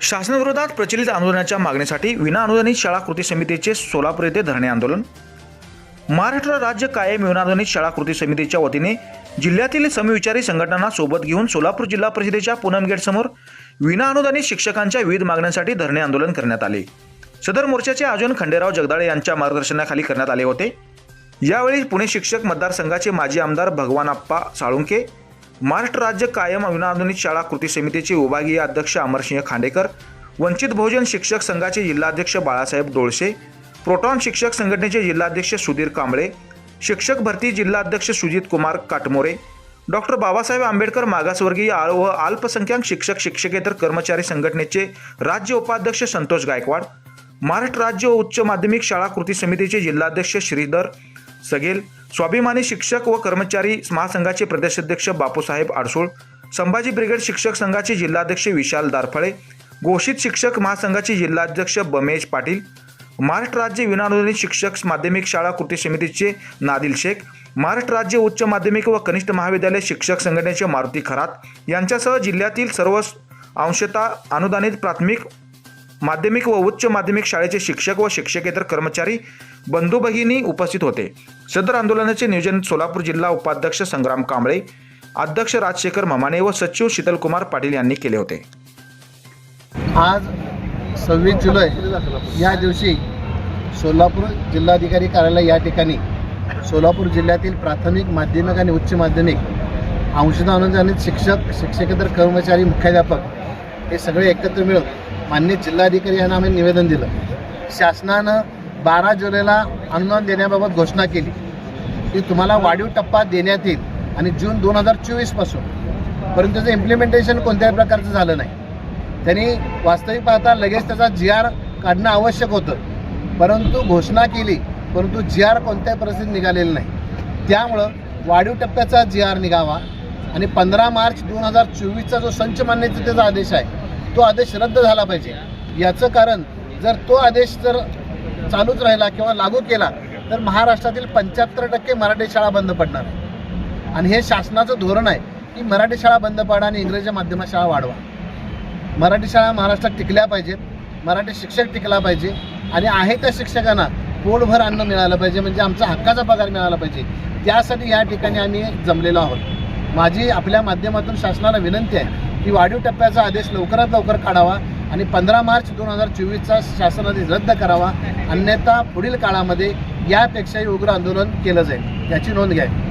शासनाविरोधात प्रचलित आंदोलनाच्या मागणीसाठी विना अनुदानित शाळा कृती समितीचे सोलापूर येथे धरणे आंदोलन. महाराष्ट्र राज्य कायम विनाअनुदानित शाळा कृती समितीच्या वतीने जिल्ह्यातील समविचारी संघटनांना सोबत घेऊन सोलापूर जिल्हा परिषदेच्या पूनम गेटसमोर विनाअनुदानित शिक्षकांच्या विविध मागण्यांसाठी धरणे आंदोलन करण्यात आले. सदर मोर्चाचे आयोजन खंडेराव जगदाळे यांच्या मार्गदर्शनाखाली करण्यात आले होते. यावेळी पुणे शिक्षक मतदारसंघाचे माजी आमदार भगवानप्पा साळुंके महाराष्ट्र राज्य कायम अविनाधुनिक शाळा कृती समितीचे विभागीय अध्यक्ष अमरसिंह खांडेकर वंचित बहुजन शिक्षक संघाचे जिल्हाध्यक्ष बाळासाहेब डोळसे प्रोटॉन शिक्षक संघटनेचे जिल्हाध्यक्ष सुधीर कांबळे शिक्षक भरती जिल्हाध्यक्ष सुजित कुमार काटमोरे डॉक्टर बाबासाहेब आंबेडकर मागासवर्गीय आळ व अल्पसंख्याक शिक्षक शिक्षकेतर कर्मचारी संघटनेचे राज्य उपाध्यक्ष संतोष गायकवाड महाराष्ट्र राज्य उच्च माध्यमिक शाळा कृती समितीचे जिल्हाध्यक्ष श्रीधर सगेल स्वाभिमानी शिक्षक व कर्मचारी महासंघाचे प्रदेशाध्यक्ष बापूसाहेब आडसूळ संभाजी ब्रिगेड शिक्षक संघाचे जिल्हाध्यक्ष विशाल दारफळे घोषित शिक्षक महासंघाचे जिल्हाध्यक्ष बमेश पाटील महाराष्ट्र राज्य विनानुदानित शिक्षक माध्यमिक शाळा कृती समितीचे नादिल शेख महाराष्ट्र राज्य उच्च माध्यमिक व कनिष्ठ महाविद्यालय शिक्षक संघटनेचे मारुती खरात यांच्यासह जिल्ह्यातील सर्व अंशतः अनुदानित प्राथमिक माध्यमिक व उच्च माध्यमिक शाळेचे शिक्षक व शिक्षकेतर कर्मचारी बंधू भगिनी उपस्थित होते. सदर आंदोलनाचे नियोजन सोलापूर जिल्हा उपाध्यक्ष संग्राम कांबळे अध्यक्ष राजशेखर ममाने व सचिव शीतलकुमार पाटील यांनी केले होते. आज सव्वीस जुलै या दिवशी सोलापूर जिल्हाधिकारी कार्यालय या ठिकाणी सोलापूर जिल्ह्यातील प्राथमिक माध्यमिक आणि उच्च माध्यमिक अंशतः अनुदानित शिक्षक शिक्षकेतर कर्मचारी मुख्याध्यापक हे सगळे एकत्र मिळून मान्य जिल्हाधिकारी यांना आम्ही निवेदन दिलं. शासनानं बारा जुलैला अनुदान देण्याबाबत घोषणा केली. की तुम्हाला वाढीव टप्पा देण्यात येईल आणि जून दोन हजार चोवीसपासून परंतु त्याचं इम्प्लिमेंटेशन कोणत्याही प्रकारचं झालं नाही. त्यांनी वास्तविक पाहता लगेच त्याचा जी आर काढणं आवश्यक होतं. परंतु घोषणा केली परंतु जी आर कोणत्याही परिस्थितीत निघालेलं नाही. त्यामुळं वाढीव टप्प्याचा जी आर निघावा आणि पंधरा मार्च दोन हजार चोवीसचा जो संच मान्यतेचा आदेश आहे तो आदेश रद्द झाला पाहिजे. याचं कारण जर तो आदेश जर चालूच राहिला किंवा लागू केला तर महाराष्ट्रातील पंच्याहत्तर टक्के मराठी शाळा बंद पडणार आहे. आणि हे शासनाचं धोरण आहे की मराठी शाळा बंद पाडा आणि इंग्रजी माध्यमात शाळा वाढवा. मराठी शाळा महाराष्ट्रात टिकल्या पाहिजेत मराठी शिक्षक टिकला पाहिजे आणि आहे त्या शिक्षकांना पोटभर अन्न मिळालं पाहिजे म्हणजे आमचा हक्काचा पगार मिळाला पाहिजे. त्यासाठी या ठिकाणी आम्ही जमलेलो आहोत. माझी आपल्या माध्यमातून शासनाला विनंती आहे की वाढीव टप्प्याचा आदेश लवकरात लवकर काढावा आणि पंधरा मार्च दोन हजार चोवीसचा शासनाने रद्द करावा. अन्यथा पुढील काळामध्ये यापेक्षाही उग्र आंदोलन केलं जाईल. याची नोंद घ्यावी